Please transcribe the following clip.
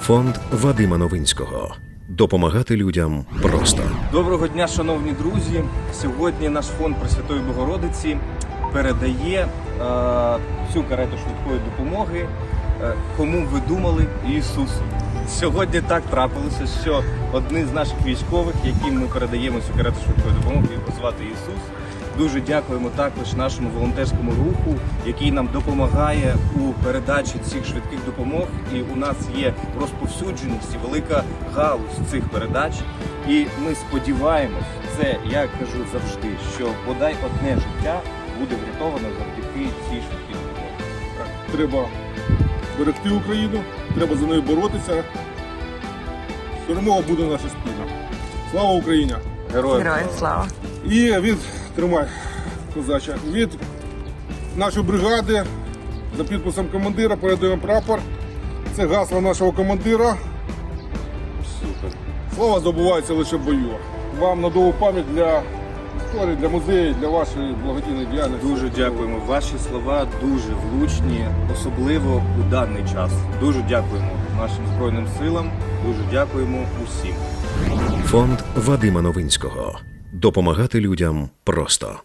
Фонд Вадима Новинського. Допомагати людям просто. Доброго дня, шановні друзі. Сьогодні наш фонд Пресвятої Богородиці передає е, цю карету швидкої допомоги. Е, кому ви думали Ісусу? Сьогодні так трапилося, що один з наших військових, яким ми передаємо цю карету швидкої допомоги, його звати Ісус. Дуже дякуємо також нашому волонтерському руху, який нам допомагає у передачі цих швидких допомог. І у нас є розповсюдженість і велика галузь цих передач. І ми сподіваємось, це я кажу завжди, що бодай одне життя буде врятовано завдяки цій швидкій допомогі. Треба берегти Україну, треба за нею боротися. Перемога буде наша спільна. Слава Україні! Героям Героям слава. І від тримай, козача, від нашої бригади за підписом командира передаємо прапор. Це гасло нашого командира. Супер. Слава здобувається лише в бою. Вам на довгу пам'ять для історії, для музею, для вашої благодійної діяльності. Дуже дякуємо. Ваші слова дуже влучні, особливо у даний час. Дуже дякуємо нашим збройним силам. Дуже дякуємо усім. Фонд Вадима Новинського. Допомагати людям просто.